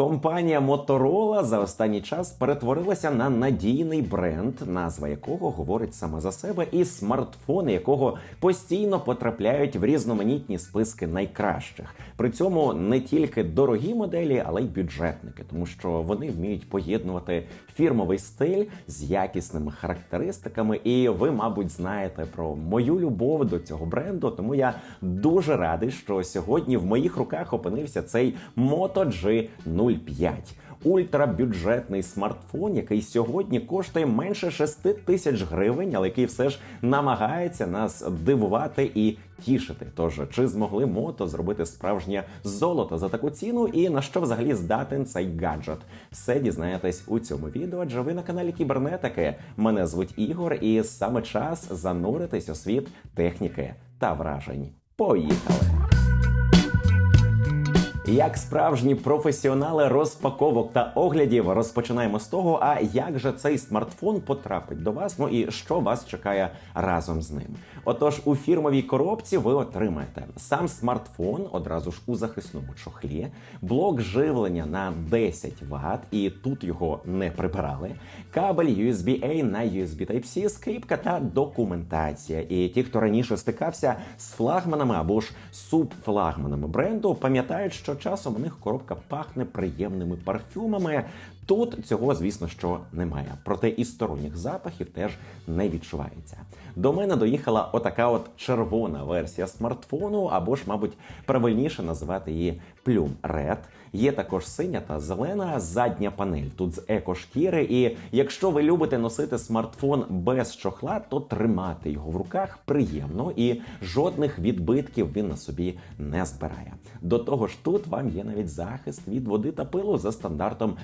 Компанія Motorola за останній час перетворилася на надійний бренд, назва якого говорить саме за себе, і смартфони, якого постійно потрапляють в різноманітні списки найкращих. При цьому не тільки дорогі моделі, але й бюджетники, тому що вони вміють поєднувати фірмовий стиль з якісними характеристиками. І ви, мабуть, знаєте про мою любов до цього бренду. Тому я дуже радий, що сьогодні в моїх руках опинився цей Moto G05. Ультрабюджетний смартфон, який сьогодні коштує менше 6 тисяч гривень, але який все ж намагається нас дивувати і тішити. Тож чи змогли мото зробити справжнє золото за таку ціну, і на що взагалі здатен цей гаджет? Все дізнаєтесь у цьому відео. Адже ви на каналі Кібернетики. Мене звуть Ігор, і саме час зануритись у світ техніки та вражень. Поїхали! Як справжні професіонали розпаковок та оглядів, розпочинаємо з того, а як же цей смартфон потрапить до вас? Ну і що вас чекає разом з ним? Отож, у фірмовій коробці ви отримаєте сам смартфон одразу ж у захисному чохлі, блок живлення на 10 Вт, і тут його не прибирали. Кабель USB-A на USB Type-C, скріпка та документація. І ті, хто раніше стикався з флагманами або ж субфлагманами бренду, пам'ятають, що часом у них коробка пахне приємними парфюмами. Тут цього, звісно, що немає. Проте і сторонніх запахів теж не відчувається. До мене доїхала отака от червона версія смартфону, або ж, мабуть, правильніше називати її Plum Red. Є також синя та зелена задня панель. Тут з екошкіри. І якщо ви любите носити смартфон без чохла, то тримати його в руках приємно і жодних відбитків він на собі не збирає. До того ж, тут вам є навіть захист від води та пилу за стандартом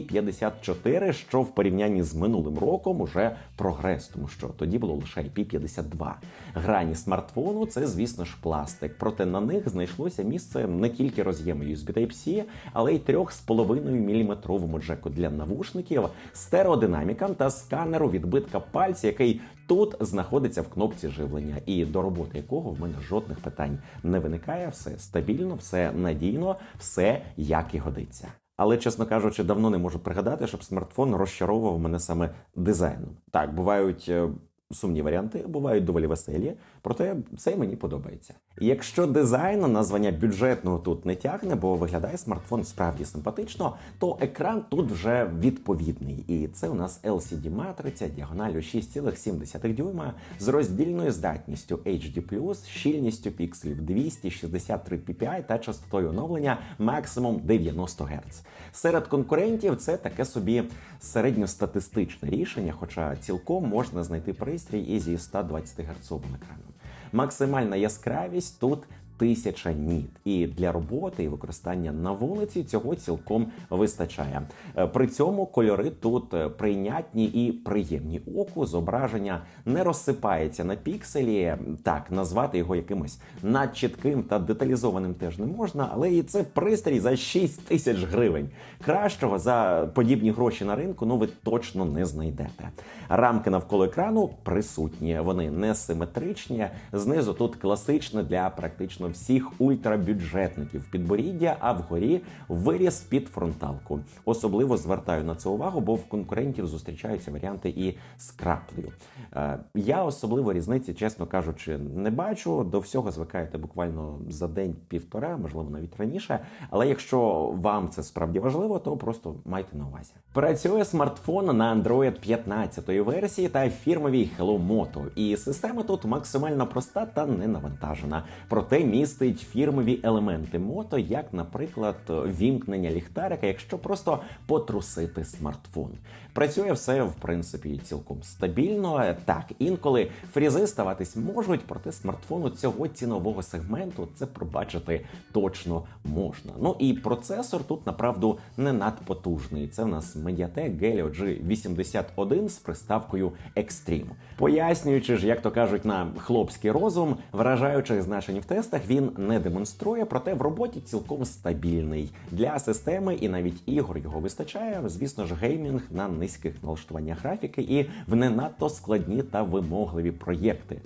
IP54, що в порівнянні з минулим роком уже прогрес, тому що тоді було лише IP52. Грані смартфону це, звісно ж, пластик. Проте на них знайшлося місце не тільки роз'єму USB Type-C, але й 3,5 мм джеку для навушників, стереодинамікам та сканеру відбитка пальця, який тут знаходиться в кнопці живлення, і до роботи якого в мене жодних питань не виникає. Все стабільно, все надійно, все як і годиться. Але, чесно кажучи, давно не можу пригадати, щоб смартфон розчаровував мене саме дизайном. Так, бувають е, сумні варіанти, бувають доволі веселі, проте цей мені подобається. Якщо дизайн названня бюджетного тут не тягне, бо виглядає смартфон справді симпатично, то екран тут вже відповідний. І це у нас LCD матриця діагоналю 6,7 дюйма з роздільною здатністю HD+, щільністю пікселів 263 ppi та частотою оновлення максимум 90 Гц. Серед конкурентів це таке собі середньостатистичне рішення, хоча цілком можна знайти пристрій і зі 120 Гц екраном. Максимальна яскравість тут 1000 ніт, і для роботи і використання на вулиці цього цілком вистачає. Е, При цьому кольори тут е, прийнятні і приємні оку. Зображення не розсипається на пікселі. Так, назвати його якимось надчітким та деталізованим теж не можна, але і це пристрій за 6 тисяч гривень. Кращого за подібні гроші на ринку ну ви точно не знайдете. Рамки навколо екрану присутні, вони не симетричні. Знизу тут класичне для практично всіх ультрабюджетників підборіддя, а вгорі виріз під фронталку. Особливо звертаю на це увагу, бо в конкурентів зустрічаються варіанти і з краплею. Е, Я особливо різниці, чесно кажучи, не бачу. До всього звикаєте буквально за день-півтора, можливо, навіть раніше. Але якщо вам це справді важливо, то просто майте на увазі. Працює смартфон на Android 15 версії та фірмовій Hello Moto. І система тут максимально проста та не навантажена. Проте містить фірмові елементи мото, як, наприклад, вімкнення ліхтарика, якщо просто потрусити смартфон. Працює все в принципі цілком стабільно. Так, інколи фрізи ставатись можуть, проте смартфону цього цінового сегменту це пробачити точно можна. Ну і процесор тут направду не надпотужний. Це в нас Mediatek Helio G81 з приставкою Extreme. Пояснюючи ж, як то кажуть, на хлопський розум, вражаючих значень в тестах він не демонструє, проте в роботі цілком стабільний. Для системи і навіть ігор його вистачає. Звісно ж, геймінг на низьких налаштуваннях графіки і в не надто складні та вимогливі проєкти.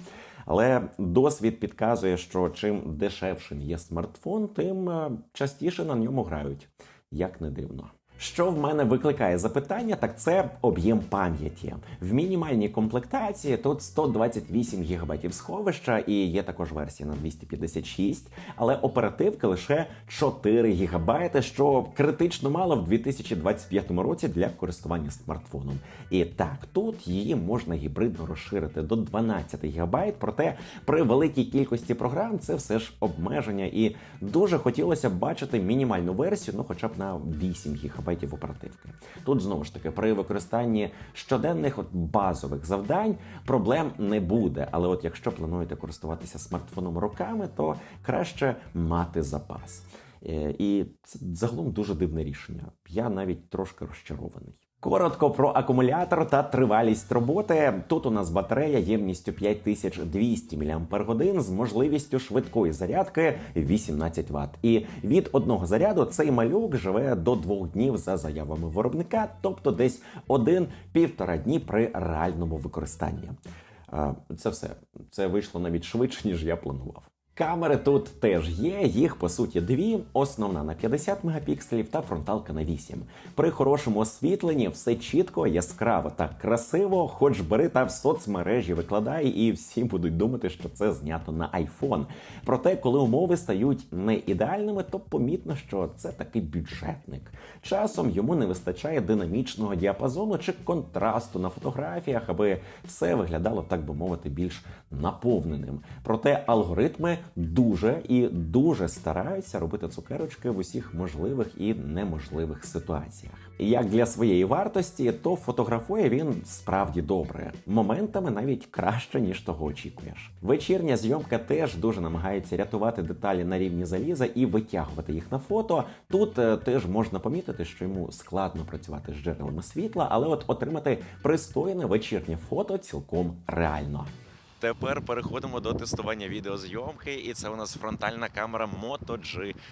Але досвід підказує, що чим дешевшим є смартфон, тим е, частіше на ньому грають. як не дивно. Що в мене викликає запитання, так це об'єм пам'яті. В мінімальній комплектації тут 128 ГБ сховища і є також версія на 256, але оперативки лише 4 ГБ, що критично мало в 2025 році для користування смартфоном. І так, тут її можна гібридно розширити до 12 ГБ, проте при великій кількості програм це все ж обмеження, і дуже хотілося б бачити мінімальну версію, ну хоча б на 8 ГБ оперативки. Тут знову ж таки при використанні щоденних от базових завдань проблем не буде. Але от якщо плануєте користуватися смартфоном роками, то краще мати запас. Е, І це загалом дуже дивне рішення. Я навіть трошки розчарований. Коротко про акумулятор та тривалість роботи. Тут у нас батарея ємністю 5200 мАч з можливістю швидкої зарядки 18 Вт. І від одного заряду цей малюк живе до двох днів за заявами виробника, тобто десь один-півтора дні при реальному використанні. Це все. Це вийшло навіть швидше, ніж я планував. Камери тут теж є, їх по суті дві: основна на 50 мегапікселів та фронталка на 8. При хорошому освітленні все чітко, яскраво та красиво, хоч бери та в соцмережі викладай, і всі будуть думати, що це знято на iPhone. Проте, коли умови стають не ідеальними, то помітно, що це такий бюджетник. Часом йому не вистачає динамічного діапазону чи контрасту на фотографіях, аби все виглядало, так би мовити, більш наповненим. Проте алгоритми дуже і дуже стараються робити цукерочки в усіх можливих і неможливих ситуаціях. Як для своєї вартості, то фотографує він справді добре, моментами навіть краще ніж того очікуєш. Вечірня зйомка теж дуже намагається рятувати деталі на рівні заліза і витягувати їх на фото. Тут е, теж можна помітити, що йому складно працювати з джерелами світла, але от отримати пристойне вечірнє фото цілком реально. Тепер переходимо до тестування відеозйомки, і це у нас фронтальна камера Moto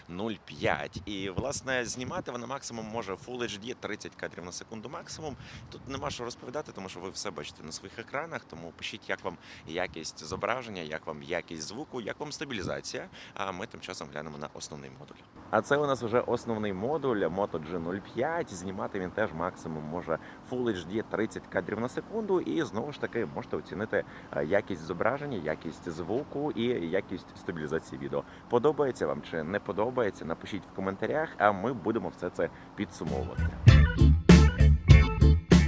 G05. І власне знімати вона максимум може Full HD 30 кадрів на секунду максимум. Тут нема що розповідати, тому що ви все бачите на своїх екранах. Тому пишіть, як вам якість зображення, як вам якість звуку, як вам стабілізація. А ми тим часом глянемо на основний модуль. А це у нас вже основний модуль Moto G05. Знімати він теж максимум може Full HD 30 кадрів на секунду. І знову ж таки можете оцінити е, якість зображення, якість звуку і якість стабілізації відео. Подобається вам чи не подобається? Напишіть в коментарях, а ми будемо все це підсумовувати.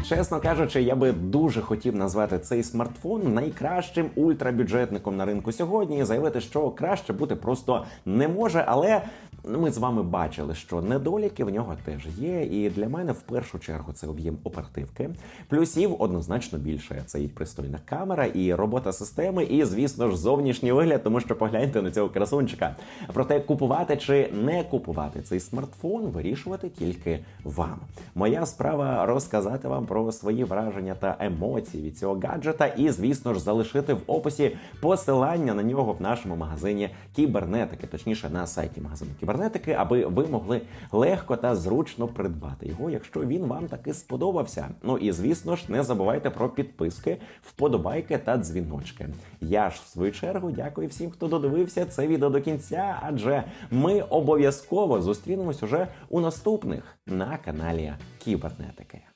Чесно кажучи, я би дуже хотів назвати цей смартфон найкращим ультрабюджетником на ринку сьогодні і заявити, що краще бути просто не може, але. Ми з вами бачили, що недоліки в нього теж є, і для мене в першу чергу це об'єм оперативки. Плюсів однозначно більше. Це і пристойна камера, і робота системи, і, звісно ж, зовнішній вигляд, тому що погляньте на цього красунчика. Проте купувати чи не купувати цей смартфон вирішувати тільки вам. Моя справа розказати вам про свої враження та емоції від цього гаджета, і, звісно ж, залишити в описі посилання на нього в нашому магазині кібернетики, точніше на сайті магазину кібернетики, аби ви могли легко та зручно придбати його, якщо він вам таки сподобався. Ну і звісно ж, не забувайте про підписки, вподобайки та дзвіночки. Я ж в свою чергу дякую всім, хто додивився це відео до кінця, адже ми обов'язково зустрінемось уже у наступних на каналі Кібернетики.